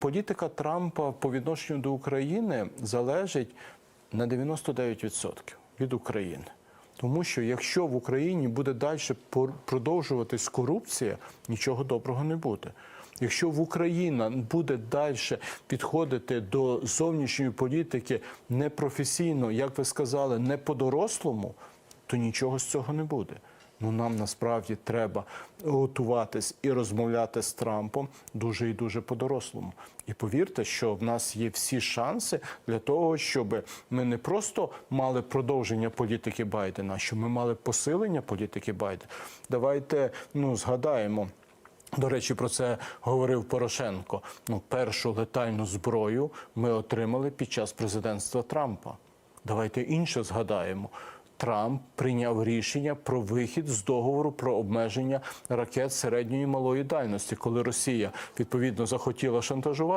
Політика Трампа по відношенню до України залежить на 99% від України. Тому що якщо в Україні буде далі продовжуватись корупція, нічого доброго не буде. Якщо в Україна буде далі підходити до зовнішньої політики непрофесійно, як ви сказали, не по-дорослому, то нічого з цього не буде. Ну нам насправді треба готуватись і розмовляти з Трампом дуже і дуже по-дорослому. І повірте, що в нас є всі шанси для того, щоб ми не просто мали продовження політики Байдена, а щоб ми мали посилення політики Байдена. Давайте ну згадаємо. До речі, про це говорив Порошенко. Ну, першу летальну зброю ми отримали під час президентства Трампа. Давайте інше згадаємо. Трамп прийняв рішення про вихід з договору про обмеження ракет середньої і малої дальності, коли Росія відповідно захотіла шантажувати.